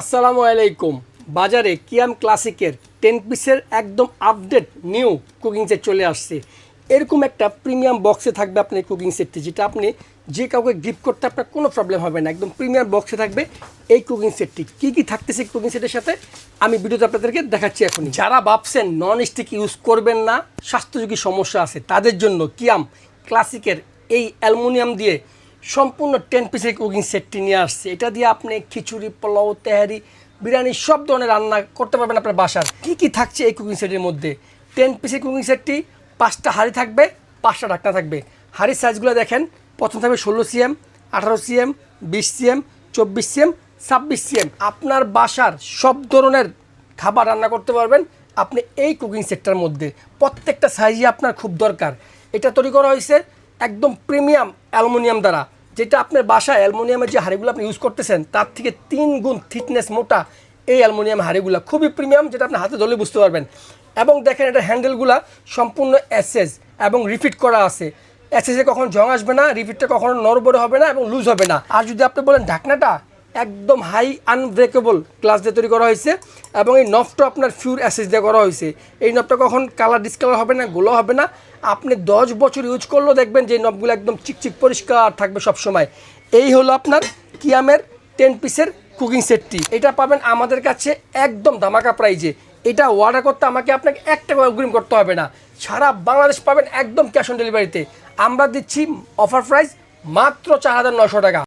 আসসালামু আলাইকুম। বাজারে কিয়াম ক্লাসিকের টেন পিসের একদম আপডেট নিউ কুকিং সেট চলে আসছে। এরকম একটা প্রিমিয়াম বক্সে থাকবে আপনার কুকিং সেটটি যেটা আপনি যে কাউকে গিফট করতে আপনার কোনো প্রবলেম হবে না, একদম প্রিমিয়াম বক্সে থাকবে এই কুকিং সেটটি কী কী থাকতেছে কুকিং সেটের সাথে? আমি ভিডিওতে আপনাদেরকে দেখাচ্ছি এখন যারা ভাবছেন নন স্টিক ইউজ করবেন না স্বাস্থ্যযোগী সমস্যা আছে, তাদের জন্য কিয়াম ক্লাসিকের এই অ্যালুমিনিয়াম দিয়ে সম্পূর্ণ টেন পিসের কুকিং সেটটি নিয়ে আসছে। এটা দিয়ে আপনি খিচুড়ি, পোলাও, তেহারি, বিরিয়ানি, সব ধরনের রান্না করতে পারবেন আপনার বাসার। কী কী থাকছে এই কুকিং সেটের মধ্যে? টেন পিসের কুকিং সেটটি পাঁচটা হাঁড়ি থাকবে, পাঁচটা ঢাকনা থাকবে। হাঁড়ির সাইজগুলো দেখেন, প্রথম থাকবে ষোলো সিএম আঠারো সিএম বিশ সিএম চব্বিশ সিএম ছাব্বিশ সিএম আপনার বাসার সব ধরনের খাবার রান্না করতে পারবেন আপনি এই কুকিং সেটটার মধ্যে। প্রত্যেকটা সাইজই আপনার খুব দরকার। এটা তৈরি করা হয়েছে একদম প্রিমিয়াম অ্যালুমিনিয়াম দ্বারা। যেটা আপনার বাসায় অ্যালুমিনিয়ামের যে হাড়িগুলো আপনি ইউজ করতেছেন, তার থেকে তিন গুণ থিকনেস মোটা এই অ্যালুমিনিয়াম হাড়িগুলো। খুবই প্রিমিয়াম যেটা আপনি হাতে ধরলে বুঝতে পারবেন। এবং দেখেন এটা হ্যান্ডেলগুলো সম্পূর্ণ অ্যাসেস এবং রিফিট করা আছে। অ্যাসেসে কখন জং আসবে না রিফিটটা কখনো নরবরে হবে না এবং লুজ হবে না। আর যদি আপনি বলেন ঢাকনাটা একদম হাই আনব্রেকেবল গ্লাস দিয়ে তৈরি করা হয়েছে এবং এই নফটা আপনার ফিউর অ্যাসেস দিয়ে করা হয়েছে। এই নফটা কখন কালার ডিসকালার হবে না গোলো হবে না, আপনি দশ বছর ইউজ করলেও দেখবেন যে নবগুলো একদম চিকচিক পরিষ্কার থাকবে সবসময়। এই হলো আপনার কিয়ামের টেন পিসের কুকিং সেটটি এটা পাবেন আমাদের কাছে একদম ধামাকা প্রাইজে এটা অর্ডার করতে আমাকে আপনাকে এক টাকা অগ্রিম করতে হবে না। সারা বাংলাদেশ পাবেন একদম ক্যাশ অন ডেলিভারিতে আমরা দিচ্ছি অফার প্রাইস মাত্র চার হাজার নশো টাকা।